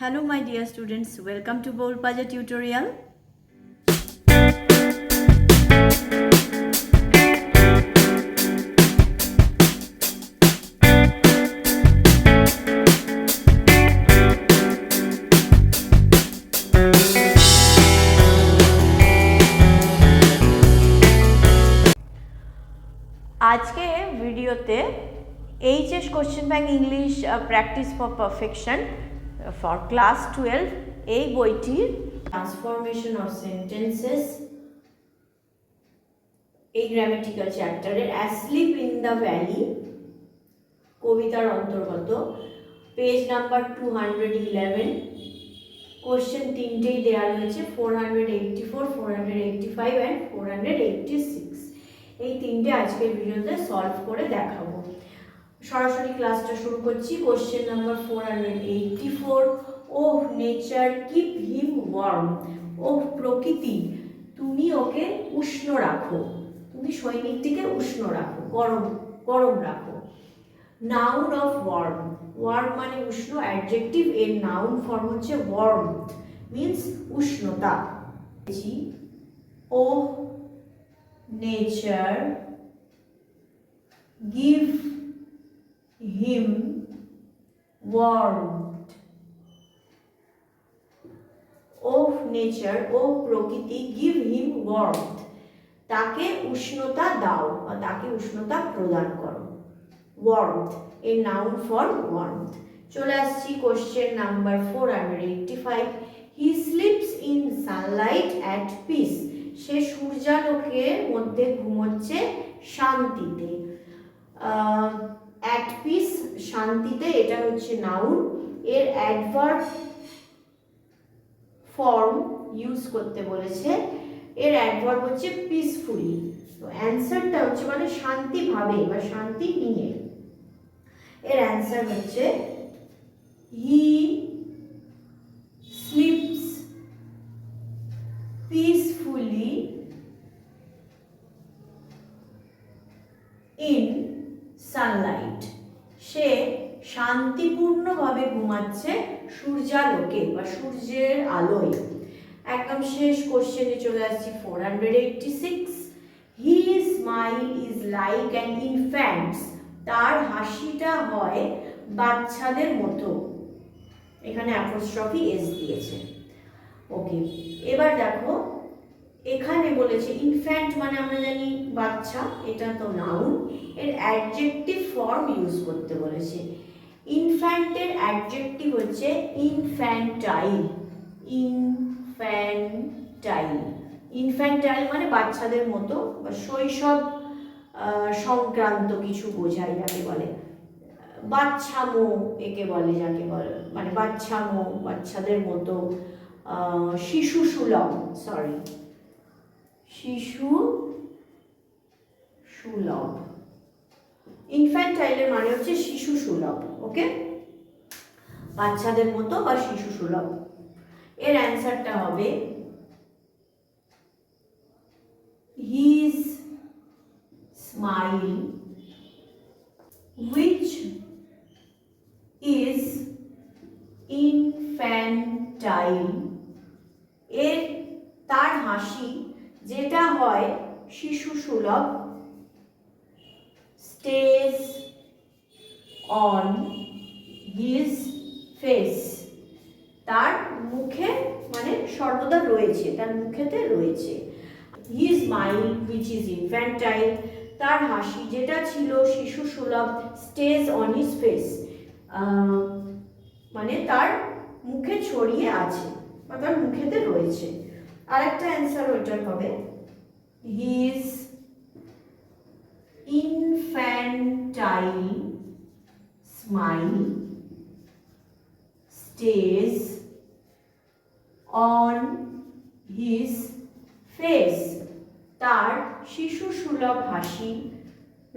Hello my dear students, welcome to Bolpaja tutorial. আজকে ভিডিওতে HS question bank English practice for perfection for class twelve এই বইটির transformation of sentences এই grammatical চ্যাপ্টারের asleep in the valley কবিতার অন্তর্গত। Page number two hundred eleven question তিনটেই দেওয়া রয়েছে four hundred eighty four four hundred eighty five and four hundred eighty six এই তিনটে আজকের ভিডিওতে সলভ করে দেখাবো। সরাসরি ক্লাসটা শুরু করছি। Question number four hundred eighty four O nature keep him warm O প্রকৃতি, তুমি ওকে উষ্ণ রাখো। তুমি সৈনিকটিকে উষ্ণ রাখো, গরম গরম রাখো। নাউন অফ ওয়ার্ম ওয়ার্ম মানে উষ্ণ অ্যাডজেক্টিভ এর নাউন ফর্ম হচ্ছে ওয়ার্ম মিন্স উষ্ণতা। O nature give him warmth of nature O প্রকৃতি, give him warmth তাকে উষ্ণতা দাও বা তাকে উষ্ণতা প্রদান করো। warmth এর নাউন ফর warmth চলে আসছি question number four hundred eighty five he sleeps in sunlight at peace সে সূর্যালোকের মধ্যে ঘুমোচ্ছে শান্তিতে। অ্যাট পিস শান্তিতে, এটা হচ্ছে নাউন এর অ্যাডভার্ব ফর্ম ইউজ করতে বলেছে। এর অ্যাডভার্ব হচ্ছে পিসফুলি তো অ্যান্সারটা হচ্ছে মানে শান্তিভাবে বা শান্তি নিয়ে। এর অ্যান্সার হচ্ছে he sleeps peacefully in sunlight. সে শান্তিপূর্ণভাবে ঘুমাচ্ছে সূর্যালোকে বা সূর্যের আলোয়। একদম শেষ কোশ্চেনে চলে আসছি four hundred eighty six he smile is like an infants তার হাসিটা হয় বাচ্চাদের মতো। এখানে অ্যাপোস্ট্রফি এস দিয়েছে। ওকে এবার দেখো এখানে বলেছে ইনফ্যান্ট মানে আমরা জানি বাচ্চা, এটা তো নাউন এর অ্যাডজেক্টিভ ফর্ম ইউজ করতে বলেছে। ইনফ্যান্টের অ্যাডজেক্টিভ হচ্ছে ইনফ্যান্টাইল ইনফ্যান্টাইল ইনফ্যান্টাইল মানে বাচ্চাদের মতো বা শৈশব সংক্রান্ত কিছু বোঝায় যাকে বলে। বাচ্চামো একে বলে যাকে বলে মানে বাচ্চামো, বাচ্চাদের মতো শিশু সুলভ সরি শিশু সুলভ। ইনফ্যান্টাইলের মানে হচ্ছে শিশু সুলভ ওকে বাচ্চাদের মতো বা শিশু সুলভ। এর অ্যান্সারটা হবে his smile which is infantile এর তার হাসি যেটা হয় শিশু সুলভ স্টেজ অন হিজ ফেস তার মুখে মানে সর্বদা রয়েছে, তার মুখেতে রয়েছে। His mind which is infantile তার হাসি, যেটা ছিল শিশু সুলভ স্টেজ অন হিজ ফেস মানে তার মুখে ছড়িয়ে আছে বা তার মুখেতে রয়েছে। আরেকটা অ্যান্সার ওইটার হবে। His infantile smile stage on his face তার শিশু সুলভ হাসি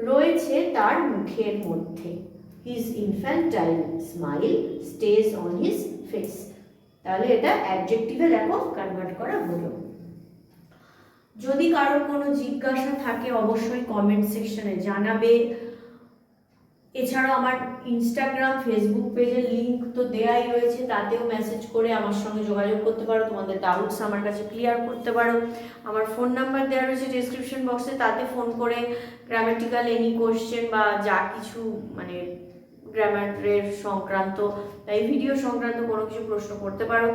রয়েছে তার মুখের মধ্যে। His infantile smile stage on his face তাহলে এটা অ্যাডজেক্টিভে দেখো কনভার্ট করা হলো। যদি কারোর কোনো জিজ্ঞাসা থাকে, অবশ্যই কমেন্ট সেকশনে জানাবে। এছাড়াও আমার ইনস্টাগ্রাম ফেসবুক পেজের লিঙ্ক তো দেয়াই রয়েছে, তাতেও মেসেজ করে আমার সঙ্গে যোগাযোগ করতে পারো। তোমাদের ডাউটস আমার কাছে ক্লিয়ার করতে পারো। আমার ফোন নাম্বার দেওয়া রয়েছে ডিসক্রিপশন বক্সে তাতে ফোন করে গ্রামেটিক্যাল এনি কোশ্চেন বা যা কিছু মানে গ্রামারের সংক্রান্ত তাই এই ভিডিও সংক্রান্ত কোনো কিছু প্রশ্ন করতে পারো,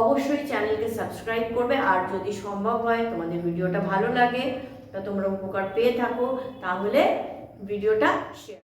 অবশ্যই চ্যানেলকে সাবস্ক্রাইব করবে। আর যদি সম্ভব হয়, তোমাদের ভিডিওটা ভালো লাগে, বা তোমরা উপকার পেয়ে থাকো, তাহলে ভিডিওটা শেয়ার